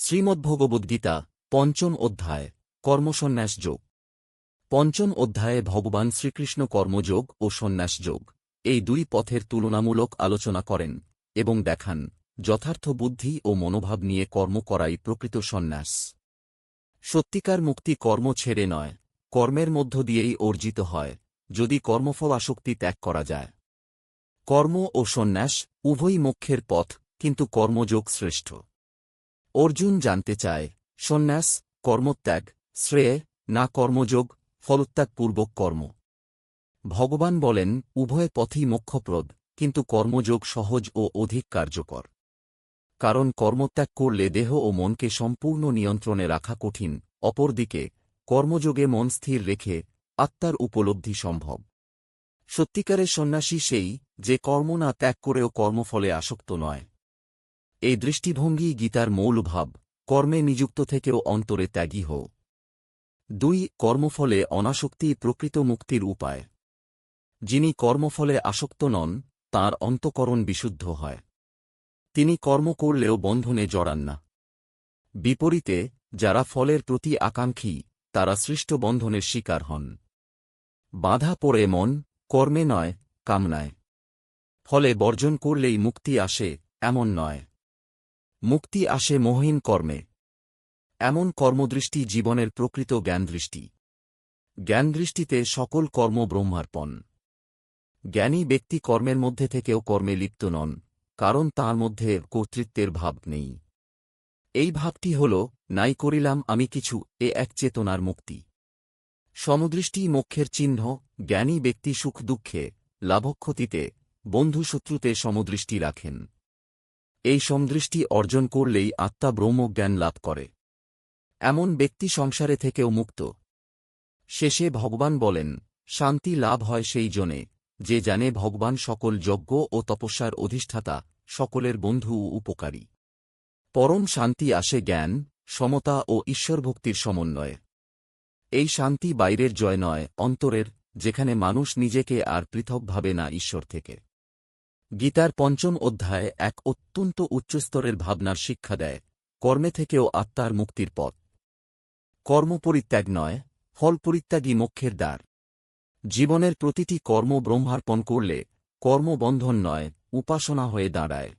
শ্রীমদ্ভগবদ্গীতা, পঞ্চম অধ্যায় কর্মসন্ন্যাস যোগ পঞ্চম অধ্যায়ে ভগবান শ্রীকৃষ্ণ কর্মযোগ ও সন্ন্যাস যোগ এই দুই পথের তুলনামূলক আলোচনা করেন এবং দেখান যথার্থ বুদ্ধি ও মনোভাব নিয়ে কর্ম করাই প্রকৃত সন্ন্যাস। সত্যিকার মুক্তি কর্ম ছেড়ে নয়, কর্মের মধ্য দিয়েই অর্জিত হয়, যদি কর্মফল আসক্তি ত্যাগ করা যায়। কর্ম ও সন্ন্যাস উভয়ই মোক্ষের পথ, কিন্তু কর্মযোগ শ্রেষ্ঠ। অর্জুন জানতে চায়, সন্ন্যাস, কর্মত্যাগ, শ্রেয়, না কর্মযোগ, ফলত্যাগপূর্বক কর্ম। ভগবান বলেন, উভয় পথই মোক্ষপ্রদ, কিন্তু কর্মযোগ সহজ ও অধিক কার্যকর। কারণ কর্মত্যাগ করলে দেহ ও মনকে সম্পূর্ণ নিয়ন্ত্রণে রাখা কঠিন, অপরদিকে, কর্মযোগে মন স্থির রেখে, আত্মার উপলব্ধি সম্ভব। সত্যিকারের সন্ন্যাসী সেই, যে কর্ম না ত্যাগ করেও কর্মফলে আসক্ত নয়। এই দৃষ্টিভঙ্গি গীতার মৌলভাব কর্মে নিযুক্ত থেকেও অন্তরে ত্যাগী হও। দুই, কর্মফলে অনাসক্তি প্রকৃত মুক্তির উপায়। যিনি কর্মফলে আসক্ত নন, তাঁর অন্তকরণ বিশুদ্ধ হয়। তিনি কর্ম করলেও বন্ধনে জড়ান না। বিপরীতে, যারা ফলের প্রতি আকাঙ্ক্ষী, তারা সৃষ্ট বন্ধনের শিকার হন। বাধা পড়ে মন, কর্মে নয়, কামনায়। ফলে বর্জন করলেই মুক্তি আসে, এমন নয়। মুক্তি আসে মহীন কর্মে। এমন কর্মদৃষ্টি জীবনের প্রকৃত জ্ঞানদৃষ্টি। জ্ঞানদৃষ্টিতে সকল কর্ম ব্রহ্মার্পণ। জ্ঞানী ব্যক্তি কর্মের মধ্যে থেকেও কর্মে লিপ্ত নন, কারণ তার মধ্যে কর্তৃত্বের ভাব নেই। এই ভাবটি হল, নাই করিলাম আমি কিছু, এ এক চেতনার মুক্তি। সমদৃষ্টি মোক্ষের চিহ্ন, জ্ঞানী ব্যক্তি সুখ দুঃখে, লাভক্ষতিতে, বন্ধুশত্রুতে সমদৃষ্টি রাখেন। এই সমদৃষ্টি অর্জন করলেই আত্মা ব্রহ্মজ্ঞান লাভ করে। এমন ব্যক্তি সংসারে থেকেও মুক্ত। শেষে ভগবান বলেন, শান্তি লাভ হয় সেই জনে, যে জানে ভগবান সকল যজ্ঞ ও তপস্যার অধিষ্ঠাতা, সকলের বন্ধু ও উপকারী। পরম শান্তি আসে জ্ঞান, সমতা ও ঈশ্বরভক্তির সমন্বয়ে। এই শান্তি বাইরের জয় নয়, অন্তরের, যেখানে মানুষ নিজেকে আর পৃথকভাবে না ঈশ্বর থেকে। গীতার পঞ্চম অধ্যায় এক অত্যন্ত উচ্চস্তরের ভাবনার শিক্ষা দেয়, কর্মে থেকেও আত্মার মুক্তির পথ। কর্ম পরিত্যাগ নয়, ফল পরিত্যাগী মোক্ষের দ্বার। জীবনের প্রতিটি কর্ম ব্রহ্মার্পণ করলে কর্মবন্ধন নয়, উপাসনা হয়ে দাঁড়ায়।